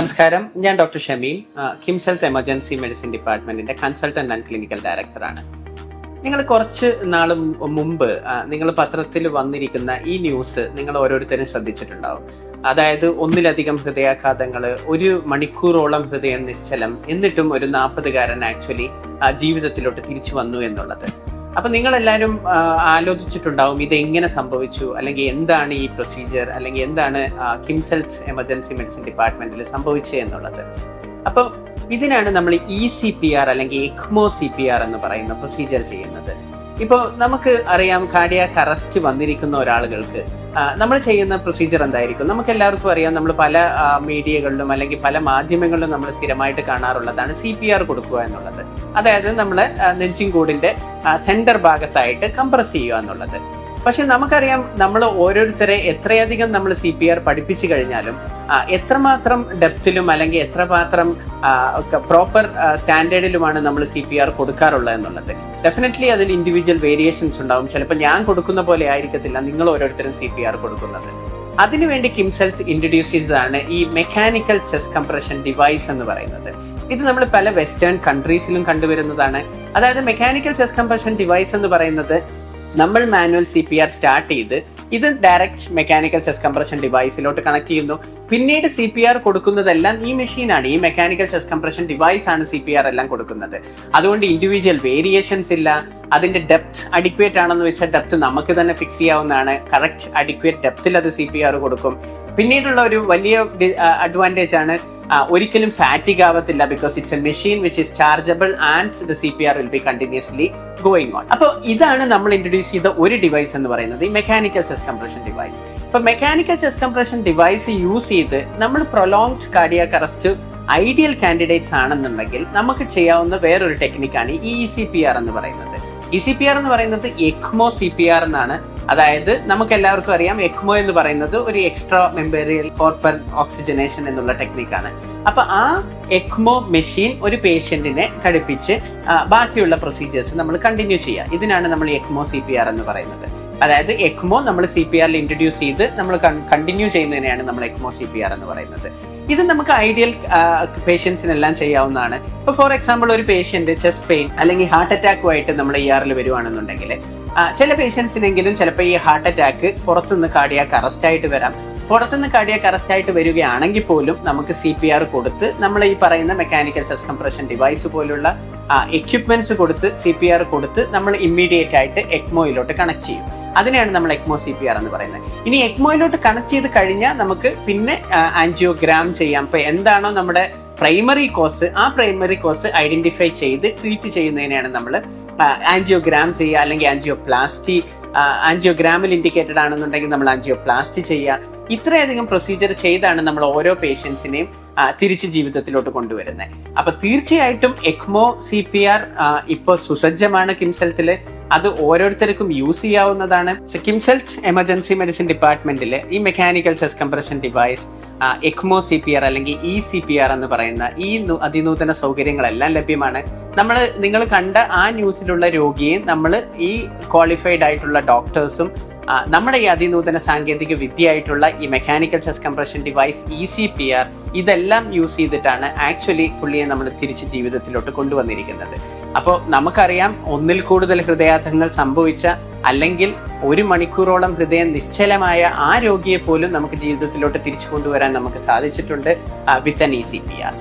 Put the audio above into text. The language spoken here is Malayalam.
നമസ്കാരം. ഞാൻ doctor Shameem KIMS health emergency medicine ഡിപ്പാർട്ട്മെന്റിന്റെ കൺസൾട്ടന്റ് ആൻഡ് ക്ലിനിക്കൽ ഡയറക്ടറാണ് നിങ്ങൾ കുറച്ച് നാൾ മുമ്പ് നിങ്ങൾ പത്രത്തിൽ വന്നിരിക്കുന്ന ഈ ന്യൂസ് നിങ്ങൾ ഓരോരുത്തരും ശ്രദ്ധിച്ചിട്ടുണ്ടാവും. അതായത് ഒന്നിലധികം ഹൃദയാഘാതങ്ങൾ ഒരു മണിക്കൂറോളം ഹൃദയം നിശ്ചലം എന്നിട്ടും ഒരു നാൽപ്പതുകാരൻ ആക്ച്വലി ജീവിതത്തിലോട്ട് തിരിച്ചു വന്നു എന്നുള്ളത്. അപ്പൊ നിങ്ങൾ എല്ലാവരും ആലോചിച്ചിട്ടുണ്ടാവും ഇത് എങ്ങനെ സംഭവിച്ചു അല്ലെങ്കിൽ എന്താണ് ഈ പ്രൊസീജിയർ അല്ലെങ്കിൽ എന്താണ് കിംസെൽസ് എമർജൻസി മെഡിസിൻ ഡിപ്പാർട്ട്മെന്റിൽ സംഭവിച്ചത് എന്നുള്ളത്. അപ്പോൾ ഇതിനാണ് നമ്മൾ ഇ സി പി ആർ അല്ലെങ്കിൽ എക്മോ സി പി ആർ എന്ന് പറയുന്ന പ്രൊസീജിയർ ചെയ്യുന്നത്. ഇപ്പോൾ നമുക്ക് അറിയാം കാർഡിയാക് അറസ്റ്റ് വന്നിരിക്കുന്ന ഒരാളുകൾക്ക് നമ്മൾ ചെയ്യുന്ന പ്രൊസീജിയർ എന്തായിരിക്കും? നമുക്ക് എല്ലാവർക്കും അറിയാം നമ്മൾ പല മീഡിയകളിലും അല്ലെങ്കിൽ പല മാധ്യമങ്ങളിലും നമ്മൾ സ്ഥിരമായിട്ട് കാണാറുള്ളതാണ് സി പി ആർ കൊടുക്കുക എന്നുള്ളത്. അതായത് നമ്മൾ നെഞ്ചിൻകൂടിന്റെ സെന്റർ ഭാഗത്തായിട്ട് കംപ്രസ് ചെയ്യുക എന്നുള്ളത്. പക്ഷെ നമുക്കറിയാം നമ്മൾ ഓരോരുത്തരെ എത്രയധികം നമ്മൾ സി പി ആർ പഠിപ്പിച്ചു കഴിഞ്ഞാലും എത്രമാത്രം ഡെപ്തിലും അല്ലെങ്കിൽ എത്രമാത്രം പ്രോപ്പർ സ്റ്റാൻഡേർഡിലുമാണ് നമ്മൾ സി പി ആർ കൊടുക്കാറുള്ളത് എന്നുള്ളത്. ഡെഫിനറ്റ്ലി അതിൽ ഇൻഡിവിജ്വൽ വേരിയേഷൻസ് ഉണ്ടാവും. ചിലപ്പോൾ ഞാൻ കൊടുക്കുന്ന പോലെ ആയിരിക്കത്തില്ല നിങ്ങൾ ഓരോരുത്തരും സി പി ആർ കൊടുക്കുന്നത്. അതിനുവേണ്ടി കിംസെൽറ്റ് ഇൻട്രൊഡ്യൂസ് ചെയ്തതാണ് ഈ മെക്കാനിക്കൽ ചെസ് കംപ്രഷൻ ഡിവൈസ് എന്ന് പറയുന്നത്. ഇത് നമ്മൾ പല വെസ്റ്റേൺ കൺട്രീസിലും കണ്ടുവരുന്നതാണ്. അതായത് മെക്കാനിക്കൽ ചെസ് കംപ്രഷൻ ഡിവൈസ് എന്ന് പറയുന്നത് നമ്മൾ manual C P R start ചെയ്ത് ഇത് ഡയറക്റ്റ് മെക്കാനിക്കൽ ചെസ്റ്റ് കംപ്രഷൻ ഡിവൈസിലോട്ട് കണക്ട് ചെയ്യുന്നു. പിന്നീട് സി പി ആർ കൊടുക്കുന്നതെല്ലാം ഈ മെഷീനാണ് ഈ മെക്കാനിക്കൽ ചെസ്റ്റ് കംപ്രഷൻ ഡിവൈസ് ആണ് സി പി ആർ എല്ലാം കൊടുക്കുന്നത്. അതുകൊണ്ട് ഇൻഡിവിജ്വൽ വേരിയേഷൻസ് ഇല്ല. അതിന്റെ ഡെപ്ത് അഡിക്വേറ്റ് ആണെന്ന് വെച്ചാൽ ഡെപ്ത് നമുക്ക് തന്നെ ഫിക്സ് ചെയ്യാവുന്നതാണ്. കറക്റ്റ് അഡിക്വേറ്റ് ഡെപ്തിൽ അത് സി പി ആർ കൊടുക്കും. പിന്നീടുള്ള ഒരു വലിയ അഡ്വാന്റേജ് ആണ് ഒരിക്കലും ഫാറ്റിക് ആവത്തില്ല because it's a machine which is chargeable and the C P R will be continuously going on അപ്പോൾ ഇതാണ് നമ്മൾ ഇൻട്രൊഡ്യൂസ് ചെയ്ത ഒരു ഡിവൈസ് എന്ന് പറയുന്നത് ഈ മെക്കാനിക്കൽ ചെസ് കംപ്രഷൻ ഡിവൈസ് ഇപ്പൊ mechanical chest compression device use ചെയ്ത് നമ്മൾ prolonged cardiac arrest ideal candidates ആണെന്നുണ്ടെങ്കിൽ നമുക്ക് ചെയ്യാവുന്ന വേറൊരു ടെക്നിക്കാണ് ഈ ഇ സി പി ആർ എന്ന് പറയുന്നത്. ഇ സി പി ആർ എന്ന് പറയുന്നത് എക്മോ സി പി ആർ എന്നാണ്. അതായത് നമുക്ക് എല്ലാവർക്കും അറിയാം എക്മോ എന്ന് പറയുന്നത് ഒരു എക്സ്ട്രാ മെമ്പേറിയൽ കോർപ്പർ ഓക്സിജനേഷൻ എന്നുള്ള ടെക്നിക്കാണ് അപ്പൊ ആ എക്മോ മെഷീൻ ഒരു പേഷ്യന്റിനെ ഘടിപ്പിച്ച് ബാക്കിയുള്ള പ്രൊസീജിയേഴ്സ് നമ്മൾ കണ്ടിന്യൂ ചെയ്യുക. ഇതിനാണ് നമ്മൾ എക്മോ സി പി ആർ എന്ന് പറയുന്നത്. അതായത് എക്മോ നമ്മൾ സി പി ആറിൽ ഇൻട്രൊഡ്യൂസ് ചെയ്ത് നമ്മൾ കണ്ടിന്യൂ ചെയ്യുന്നതിനെയാണ് നമ്മൾ എക്മോ സി പി ആർ എന്ന് പറയുന്നത്. ഇത് നമുക്ക് ഐഡിയൽ പേഷ്യൻസിനെല്ലാം ചെയ്യാവുന്നതാണ്. ഇപ്പോൾ ഫോർ എക്സാമ്പിൾ ഒരു പേഷ്യന്റ് ചെസ്റ്റ് പെയിൻ അല്ലെങ്കിൽ ഹാർട്ട് അറ്റാക്കുമായിട്ട് നമ്മൾ ഇ ആറിൽ വരുവാണെന്നുണ്ടെങ്കിൽ ചില പേഷ്യൻസിനെങ്കിലും ചിലപ്പോൾ ഈ ഹാർട്ട് അറ്റാക്ക് പുറത്തുനിന്ന് കാർഡിയാക്ക് അറസ്റ്റ് ആയിട്ട് വരാം. പുറത്തുനിന്ന് കാർഡിയാക്ക് അറസ്റ്റ് ആയിട്ട് വരികയാണെങ്കിൽ പോലും നമുക്ക് സി പി ആർ കൊടുത്ത് നമ്മൾ ഈ പറയുന്ന മെക്കാനിക്കൽ ചെസ് കംപ്രഷൻ ഡിവൈസ് പോലുള്ള എക്യുപ്മെന്റ്സ് കൊടുത്ത് സി പി ആർ കൊടുത്ത് നമ്മൾ ഇമ്മീഡിയറ്റ് ആയിട്ട് എക്മോയിലോട്ട് കണക്ട് ചെയ്യും. അതിനെയാണ് നമ്മൾ എക്മോ സി പി ആർ എന്ന് പറയുന്നത്. ഇനി എക്മോയിലോട്ട് കണക്ട് ചെയ്ത് കഴിഞ്ഞാൽ നമുക്ക് പിന്നെ ആൻജിയോഗ്രാം ചെയ്യാം. ഇപ്പൊ എന്താണോ നമ്മുടെ പ്രൈമറി കോസ് ആ പ്രൈമറി കോസ് ഐഡന്റിഫൈ ചെയ്ത് ട്രീറ്റ് ചെയ്യുന്നതിനെയാണ് നമ്മൾ ആൻജിയോഗ്രാം ചെയ്യുക അല്ലെങ്കിൽ ആൻജിയോപ്ലാസ്റ്റി ആൻജിയോഗ്രാമിൽ ഇൻഡിക്കേറ്റഡ് ആണെന്നുണ്ടെങ്കിൽ നമ്മൾ ആൻജിയോപ്ലാസ്റ്റി ചെയ്യുക. ഇത്രയധികം പ്രൊസീജിയർ ചെയ്താണ് നമ്മൾ ഓരോ പേഷ്യൻസിനെയും തിരിച്ച് ജീവിതത്തിലോട്ട് കൊണ്ടുവരുന്നത് അപ്പൊ തീർച്ചയായിട്ടും എക്മോ സി പി ആർ ഇപ്പോൾ സുസജ്ജമാണ് കിംസെൽത്തിൽ അത് ഓരോരുത്തർക്കും യൂസ് ചെയ്യാവുന്നതാണ്. കിംസെൽറ്റ് എമർജൻസി മെഡിസിൻ ഡിപ്പാർട്ട്മെന്റിലെ ഈ mechanical chest compression device ECMO C P R അല്ലെങ്കിൽ ഇ സി പി ആർ എന്ന് പറയുന്ന ഈ അതിനൂതന സൗകര്യങ്ങളെല്ലാം ലഭ്യമാണ്. നമ്മൾ നിങ്ങൾ കണ്ട ആ ന്യൂസിലുള്ള രോഗിയെ നമ്മൾ ഈ ക്വാളിഫൈഡ് ആയിട്ടുള്ള ഡോക്ടേഴ്സും നമ്മുടെ ഈ അതിനൂതന സാങ്കേതിക വിദ്യയായിട്ടുള്ള ഈ mechanical chest compression device E C P R ഇതെല്ലാം യൂസ് ചെയ്തിട്ടാണ് ആക്ച്വലി പുള്ളിയെ നമ്മൾ തിരിച്ച് ജീവിതത്തിലോട്ട് കൊണ്ടുവന്നിരിക്കുന്നത്. അപ്പോൾ നമുക്കറിയാം ഒന്നിൽ കൂടുതൽ ഹൃദയാഘാതങ്ങൾ സംഭവിച്ച അല്ലെങ്കിൽ ഒരു മണിക്കൂറോളം ഹൃദയം നിശ്ചലമായ ആ രോഗിയെ പോലും നമുക്ക് ജീവിതത്തിലോട്ട് തിരിച്ചു കൊണ്ടുവരാൻ നമുക്ക് സാധിച്ചിട്ടുണ്ട് വിത്ത് അൻ ഇ സി പി ആർ